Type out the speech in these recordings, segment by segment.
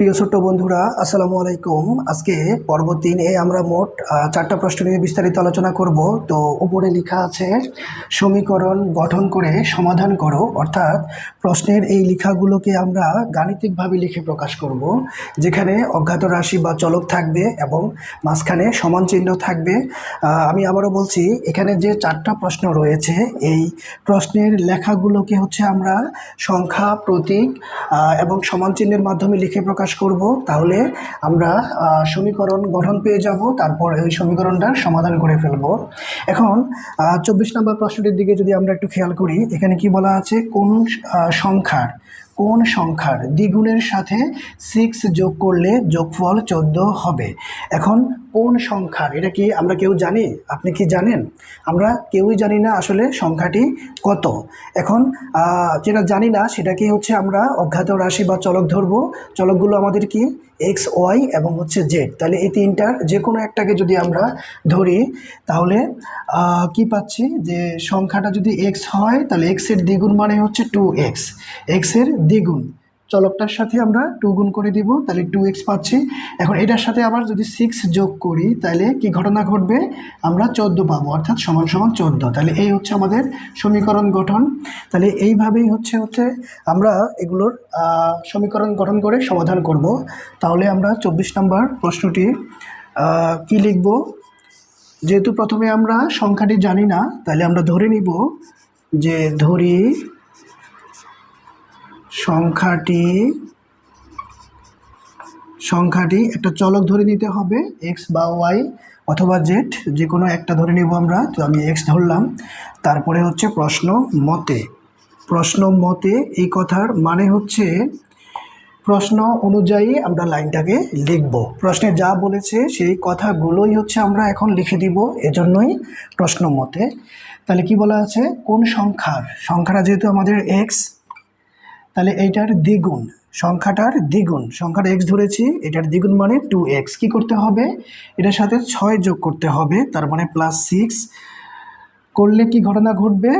প্রিয় ছোট্ট বন্ধুরা, আসসালামু আলাইকুম। আজকে পর্ব তিনে আমরা মোট চারটা প্রশ্ন নিয়ে বিস্তারিত আলোচনা করব। তো উপরে লেখা আছে, সমীকরণ গঠন করে সমাধান করো। অর্থাৎ প্রশ্নের এই লেখাগুলোকে আমরা গাণিতিকভাবে লিখে প্রকাশ করব, যেখানে অজ্ঞাত রাশি বা চলক থাকবে এবং মাঝখানে সমান চিহ্ন থাকবে। আমি আবারও বলছি, এখানে যে চারটা প্রশ্ন রয়েছে, এই প্রশ্নের লেখাগুলোকে হচ্ছে আমরা সংখ্যা, প্রতীক এবং সমান চিহ্নের মাধ্যমে লিখে প্রকাশ করব, তাহলে আমরা সমীকরণ গঠন পেয়ে যাব, তারপর ওই সমীকরণটার সমাধান করে ফেলব। এখন চব্বিশ নম্বর প্রশ্নটির দিকে যদি আমরা একটু খেয়াল করি, এখানে কি বলা আছে? কোন সংখ্যার কোন সংখ্যার দ্বিগুণের সাথে সিক্স যোগ করলে যোগফল চোদ্দ হবে? এখন কোন সংখ্যার, এটা কি আমরা কেউ জানি? আপনি কি জানেন? আমরা কেউই জানি না আসলে সংখ্যাটি কত। এখন যেটা জানি না সেটাকে হচ্ছে আমরা অজ্ঞাত রাশি বা চলক ধরবো। চলকগুলো আমাদের কি? এক্স ওয়াই এবং হচ্ছে জেড তাহলে এই তিনটার যে কোনো একটাকে যদি আমরা ধরি, তাহলে কি পাচ্ছি? যে সংখ্যাটা যদি এক্স হয়, তাহলে এক্সের দ্বিগুণ মানে হচ্ছে টু এক্স এক্সের দ্বিগুণ। চলকটার সাথে আমরা টু গুণ করে দিব, তাহলে টু এক্স পাচ্ছি। এখন এটার সাথে আবার যদি সিক্স যোগ করি, তাহলে কি ঘটনা ঘটবে? আমরা চোদ্দ পাবো, অর্থাৎ সমান সমান চোদ্দ। তাহলে এই হচ্ছে আমাদের সমীকরণ গঠন। তাহলে এইভাবেই হচ্ছে হচ্ছে আমরা এগুলোর সমীকরণ গঠন করে সমাধান করব। তাহলে আমরা চব্বিশ নম্বর প্রশ্নটি কি লিখব? যেহেতু প্রথমে আমরা সংখ্যাটি জানি না, তাহলে আমরা ধরে নিব যে ধরি সংখ্যাটি সংখ্যাটি একটা চলক ধরে নিতে হবে এক্স বা ওয়াই অথবা জেড যে কোনো একটা ধরে নিব আমরা, তো আমি এক্স ধরলাম। তারপরে হচ্ছে প্রশ্ন মতে। প্রশ্ন মতে এই কথার মানে হচ্ছে, প্রশ্ন অনুযায়ী আমরা লাইনটাকে লিখব। প্রশ্নে যা বলেছে সেই কথাগুলোই হচ্ছে আমরা এখন লিখে দিব, এজন্যই প্রশ্ন মতে। তাহলে কি বলা আছে? কোন সংখ্যার? সংখ্যাটা যেহেতু আমাদের এক্স তাহলে এইটার দ্বিগুণ, সংখ্যাটার দ্বিগুণ সংখ্যাটা এক্স ধরেছি, এটার দ্বিগুণ মানে টু এক্স কী করতে হবে? এটার সাথে ছয় যোগ করতে হবে, তার মানে প্লাস সিক্স করলে কি ঘটনা ঘটবে?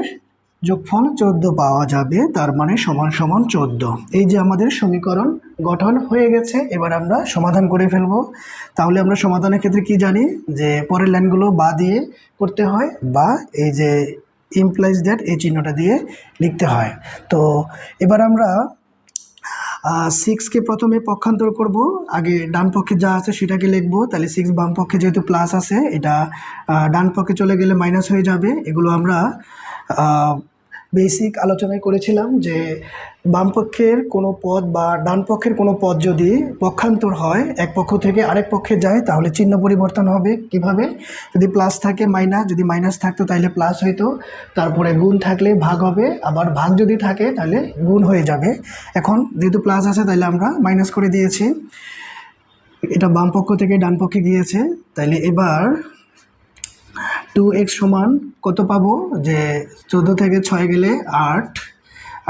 যোগফল চোদ্দ পাওয়া যাবে, তার মানে সমান সমান চোদ্দ। এই যে আমাদের সমীকরণ গঠন হয়ে গেছে, এবার আমরা সমাধান করে ফেলব। তাহলে আমরা সমাধানের ক্ষেত্রে কি জানি? যে পরের লাইনগুলো বা দিয়ে করতে হয়, বা এই যে ইমপ্লাইজ দ্যাট এই চিহ্নটা দিয়ে লিখতে হয়। তো এবার আমরা সিক্সকে প্রথমে পক্ষান্তর করব। আগে ডান পক্ষে যা আছে সেটাকে লিখব। তাহলে সিক্স বাম পক্ষে যেহেতু প্লাস আছে, এটা ডান পক্ষে চলে গেলে মাইনাস হয়ে যাবে। এগুলো আমরা বেসিক আলোচনায় করেছিলাম যে বামপক্ষের কোনো পদ বা ডান পক্ষের কোনো পদ যদি পক্ষান্তর হয়, এক পক্ষ থেকে আরেক পক্ষে যায়, তাহলে চিহ্ন পরিবর্তন হবে। কীভাবে? যদি প্লাস থাকে মাইনাস যদি মাইনাস থাকতো তাহলে প্লাস হইতো। তারপরে গুণ থাকলে ভাগ হবে। আবার ভাগ যদি থাকে তাহলে গুণ হয়ে যাবে। এখন যেহেতু প্লাস আছে তাহলে আমরা মাইনাস করে দিয়েছি। এটা বামপক্ষ থেকে ডানপক্ষে গিয়েছে। তাহলে এবার টু এক্স সমান কত পাবো? যে চোদ্দ থেকে ছয় গেলে আট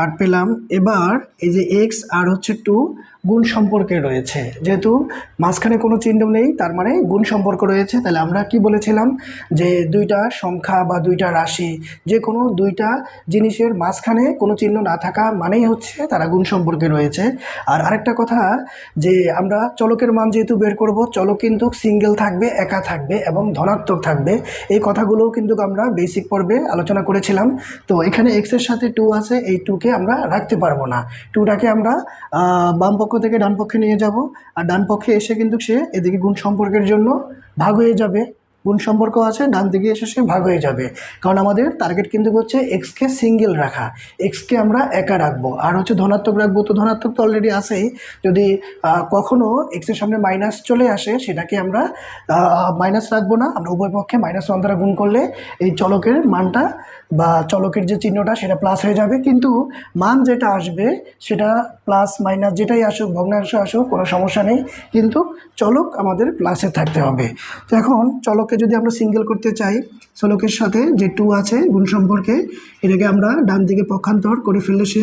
আট পেলাম। এবার এই যে এক্স আর হচ্ছে টু গুণ সম্পর্কে রয়েছে। যেহেতু মাঝখানে কোনো চিহ্ন নেই তার মানে গুণ সম্পর্ক রয়েছে। তাহলে আমরা কি বলেছিলাম? যে দুইটা সংখ্যা বা দুইটা রাশি যে কোনো দুইটা জিনিসের মাঝখানে কোনো চিহ্ন না থাকা মানেই হচ্ছে তারা গুণ সম্পর্কে রয়েছে। আর আরেকটা কথা যে আমরা চলকের মান যেহেতু বের করব চলক কিন্তু সিঙ্গেল থাকবে একা থাকবে এবং ধনাত্মক থাকবে। এই কথাগুলোও কিন্তু আমরা বেসিক পর্বে আলোচনা করেছিলাম। তো এখানে এক্সের সাথে টু আছে এই টুকে আমরা রাখতে পারব না। টুটাকে আমরা আহ, বাম পক্ষ থেকে ডান পক্ষে নিয়ে যাব। আর ডান পক্ষে এসে কিন্তু সে এদিকে গুণ সম্পর্কের জন্য ভাগ হয়ে যাবে। গুণ সম্পর্ক আছে, ডান দিকে এসে সে ভাগ হয়ে যাবে। কারণ আমাদের টার্গেট কিন্তু হচ্ছে এক্সকে সিঙ্গেল রাখা। এক্সকে আমরা একা রাখব। আর হচ্ছে ধনাত্মক রাখব তো ধনাত্মক তো অলরেডি আছেই। যদি কখনও এক্সের সামনে মাইনাস চলে আসে, সেটাকে আমরা মাইনাস রাখব না। আমরা উভয় পক্ষে মাইনাস ওয়ান দ্বারা গুণ করলে এই চলকের মানটা বা চলকের যে চিহ্নটা সেটা প্লাস হয়ে যাবে। কিন্তু মান যেটা আসবে, সেটা প্লাস মাইনাস যেটাই আসুক, ভগ্নাংশ আসুক, কোনো সমস্যা নেই। কিন্তু চলক আমাদের প্লাসে থাকতে হবে। তো এখন চলককে যদি আমরা সিঙ্গেল করতে চাই, চলকের সাথে যে টু আছে, গুণ সম্পর্কে, এটাকে আমরা ডান দিকে পক্ষান্তর করে ফেললে সে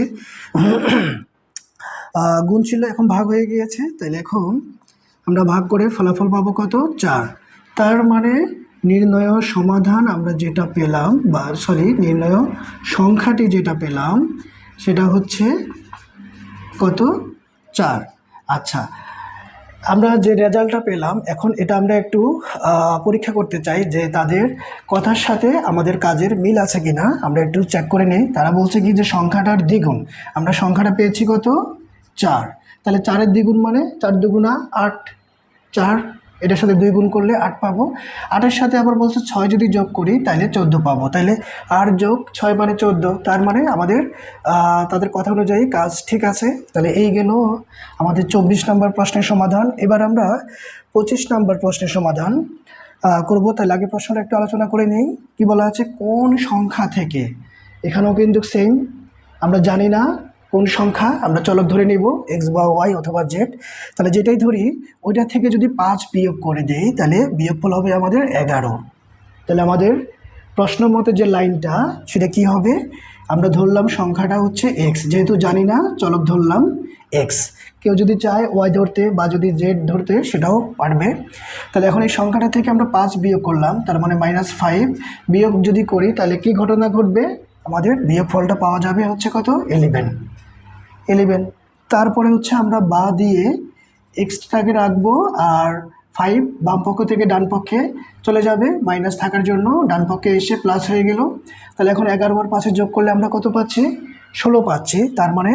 গুণ ছিল এখন ভাগ হয়ে গিয়েছে। তাহলে এখন আমরা ভাগ করে ফলাফল পাবো কত? চার। তার মানে নির্ণয় সমাধান আমরা যেটা পেলাম, বা সরি নির্ণয় সংখ্যাটি যেটা পেলাম, সেটা হচ্ছে কত? চার। আচ্ছা আমরা যে রেজাল্টটা পেলাম, এখন এটা আমরা একটু পরীক্ষা করতে চাই যে তাদের কথার সাথে আমাদের কাজের মিল আছে কি না আমরা একটু চেক করে নিই। তারা বলছে কি যে সংখ্যাটার দ্বিগুণ। আমরা সংখ্যাটা পেয়েছি কত? চার। তাহলে চারের দ্বিগুণ মানে চার দুগুণা আট। চার এটার সাথে দুই গুণ করলে আট পাবো। আটের সাথে আবার বলছে ছয় যদি যোগ করি তাহলে চোদ্দ পাবো। তাহলে আট যোগ ছয় মানে চোদ্দ। তার মানে আমাদের তাদের কথা অনুযায়ী কাজ ঠিক আছে। তাহলে এই গেল আমাদের চব্বিশ নম্বর প্রশ্নের সমাধান। এবার আমরা পঁচিশ নম্বর প্রশ্নের সমাধান করব। তাহলে আগে প্রশ্নটা একটু আলোচনা করে নিই। কি বলা আছে? কোন সংখ্যা থেকে? এখানেও কিন্তু সেম আমরা জানি না কোন সংখ্যা? আমরা চলক ধরে নিব এক্স বা ওয়াই অথবা জেড তাহলে যেটাই ধরি, ওইটা থেকে যদি পাঁচ বিয়োগ করে দেই, তাহলে বিয়োগফল হবে আমাদের এগারো। তাহলে আমাদের প্রশ্ন মতে যে লাইনটা, সেটা কি হবে? আমরা ধরলাম সংখ্যাটা হচ্ছে এক্স যেহেতু জানি না চলক ধরলাম এক্স কেউ যদি চায় ওয়াই ধরতে বা যদি জেড ধরতে, সেটাও পারবে। তাহলে এখন এই সংখ্যাটা থেকে আমরা পাঁচ বিয়োগ করলাম, তার মানে মাইনাস ফাইভ বিয়োগ যদি করি, তাহলে কি ঘটনা ঘটবে? আমাদের বিয়োগ ফলটা পাওয়া যাবে হচ্ছে কত? ইলেভেন ইলেভেন তারপরে হচ্ছে আমরা বা দিয়ে এক্সট্রাকে রাখব আর ফাইভ বাম পক্ষ থেকে ডান পক্ষে চলে যাবে। মাইনাস থাকার জন্য ডান পক্ষে এসে প্লাস হয়ে গেল। তাহলে এখন এগারো বার পাশে যোগ করলে আমরা কত পাচ্ছি? ষোলো পাচ্ছি। তার মানে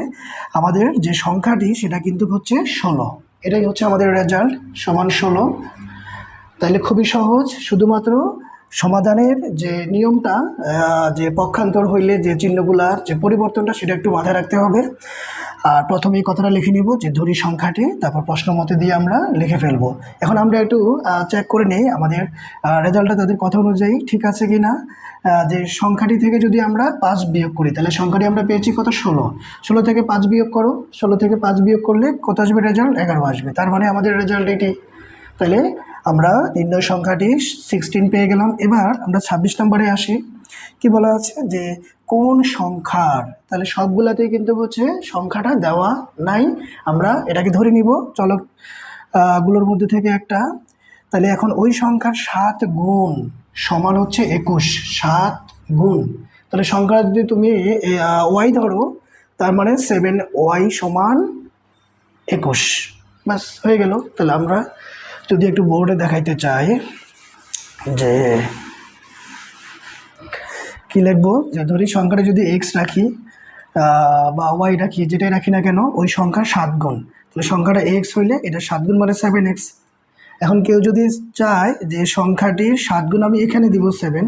আমাদের যে সংখ্যাটি সেটা কিন্তু হচ্ছে ষোলো। এটাই হচ্ছে আমাদের রেজাল্ট সমান ষোলো। তাহলে খুবই সহজ। শুধুমাত্র সমাধানের যে নিয়মটা যে পক্ষান্তর হইলে যে চিহ্নগুলার যে পরিবর্তনটা, সেটা একটু মাথায় রাখতে হবে। আর প্রথমে কথাটা লিখে নিব যে ধরি সংখ্যাটি, তারপর প্রশ্ন মতে দিয়ে আমরা লিখে ফেলব। এখন আমরা একটু চেক করে নিই আমাদের রেজাল্টটা তাদের কথা অনুযায়ী ঠিক আছে কি না যে সংখ্যাটি থেকে যদি আমরা পাঁচ বিয়োগ করি, তাহলে সংখ্যাটি আমরা পেয়েছি কত? ষোলো। ষোলো থেকে পাঁচ বিয়োগ করো। ষোলো থেকে পাঁচ বিয়োগ করলে কত আসবে? রেজাল্ট এগারো আসবে। তার মানে আমাদের রেজাল্ট এটি। তাহলে আমরা নির্ণয় সংখ্যাটি সিক্সটিন পেয়ে গেলাম। এবার আমরা ছাব্বিশ নম্বরে আসি। কি বলা আছে? যে কোন সংখ্যার তাহলে সবগুলাতেই কিন্তু হচ্ছে সংখ্যাটা দেওয়া নাই। আমরা এটাকে ধরে নিব। চলো আহ, গুলোর মধ্যে থেকে একটা। তাহলে এখন ওই সংখ্যার সাত গুণ সমান হচ্ছে একুশ। সাত গুণ। তাহলে সংখ্যা যদি তুমি ওয়াই ধরো তার মানে সেভেন ওয়াই সমান একুশ। ব্যাস হয়ে গেল। তাহলে আমরা যদি একটু বোর্ডে দেখাইতে চাই, যে কি লিখব? যে ধরি সংখ্যাটা যদি এক্স রাখি বা ওয়াই রাখি, যেটাই রাখি না কেন, ওই সংখ্যা সাত গুণ। তাহলে সংখ্যাটা এক্স হইলে এটা সাত গুণ মানে সেভেন এক্স এখন কেউ যদি চায় যে সংখ্যাটির সাত গুণ আমি এখানে দিব সেভেন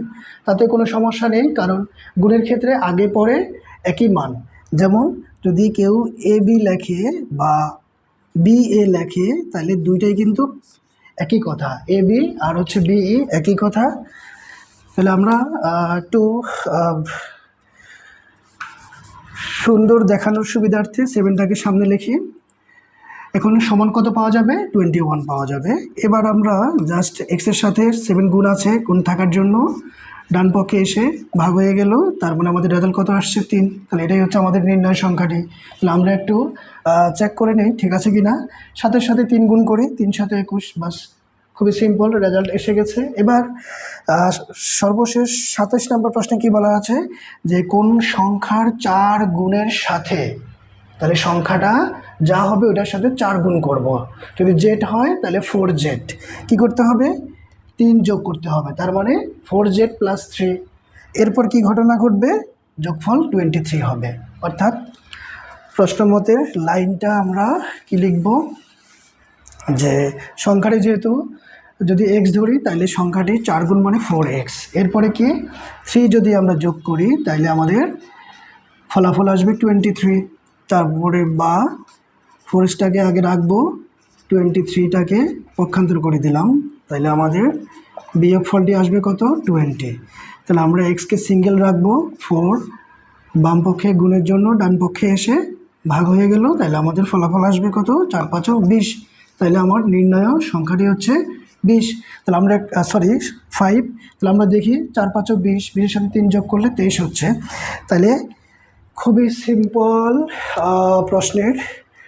তাতে কোনো সমস্যা নেই, কারণ গুণের ক্ষেত্রে আগে পরে একই মান। যেমন যদি কেউ এ বি লেখে বা বি এ লেখে, তাহলে দুইটাই কিন্তু একই কথা এ বি আর হচ্ছে বিই একই কথা। তাহলে আমরা একটু সুন্দর দেখানোর সুবিধার্থে সেভেনটাকে সামনে লিখি। এখন সমান কত পাওয়া যাবে? টোয়েন্টি ওয়ান পাওয়া যাবে। এবার আমরা জাস্ট এক্সের সাথে সেভেন গুণ আছে, গুণ থাকার জন্য ডান পক্ষে এসে ভাগ হয়ে গেল। তার মানে আমাদের রেজাল্ট কত আসছে? তিন। তাহলে এটাই হচ্ছে আমাদের নির্ণয় সংখ্যাটি। তাহলে আমরা একটু চেক করে নিই, ঠিক আছে কি না সাথে সাথে তিন গুণ করি, তিন সাথে একুশ মাস খুবই সিম্পল রেজাল্ট এসে গেছে। এবার সর্বশেষ সাতাশ নম্বর প্রশ্নে কি বলা আছে? যে কোন সংখ্যার চার গুণের সাথে, তাহলে সংখ্যাটা যা হবে ওটার সাথে চার গুণ করব। যদি জেড হয়, তাহলে ফোর জেড কী করতে হবে? তিন যোগ করতে হবে, তার মানে ফোর জেড প্লাস থ্রি এরপর কি ঘটনা ঘটবে? যোগফল টোয়েন্টি থ্রি হবে। অর্থাৎ প্রশ্ন মতে লাইনটা আমরা কি লিখব? যে সংখ্যাটি যেহেতু যদি এক্স ধরি তাহলে সংখ্যাটি চার গুণ মানে ফোর এক্স এরপরে কি? থ্রি যদি আমরা যোগ করি তাহলে আমাদের ফলাফল আসবে টোয়েন্টি থ্রি তারপরে বা ফোরেসটাকে আগে রাখব টোয়েন্টি থ্রিটাকে পক্ষান্তর করে দিলাম। তাহলে আমাদের বিয়োগ ফলটি আসবে কত? টোয়েন্টি তাহলে আমরা এক্সকে সিঙ্গেল রাখব ফোর বাম পক্ষে গুণের জন্য ডান পক্ষে এসে ভাগ হয়ে গেল তাহলে আমাদের ফলাফল আসবে কত? চার পাঁচও বিশ। তাহলে আমার নির্ণয় সংখ্যাটি হচ্ছে বিশ। তাহলে আমরা সরি ফাইভ তাহলে আমরা দেখি চার পাঁচও বিশ। বিশের সাথে তিন যোগ করলে তেইশ হচ্ছে। তাহলে খুবই সিম্পল প্রশ্নের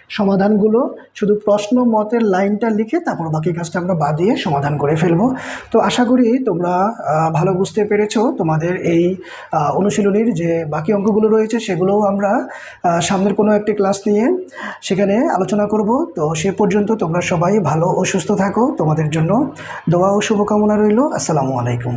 সমাধানগুলো, শুধু প্রশ্ন, মতের লাইনটা লিখে তারপর বাকি কাজটা আমরা বাদ দিয়ে সমাধান করে ফেলব। তো আশা করি তোমরা ভালো বুঝতে পেরেছ তোমাদের এই অনুশীলনীর যে বাকি অঙ্কগুলো রয়েছে সেগুলোও আমরা সামনের কোনো একটি ক্লাস নিয়ে সেখানে আলোচনা করব। তো সে পর্যন্ত তোমরা সবাই ভালো ও সুস্থ থাকো। তোমাদের জন্য দোয়া ও শুভকামনা রইল। আসসালামু আলাইকুম।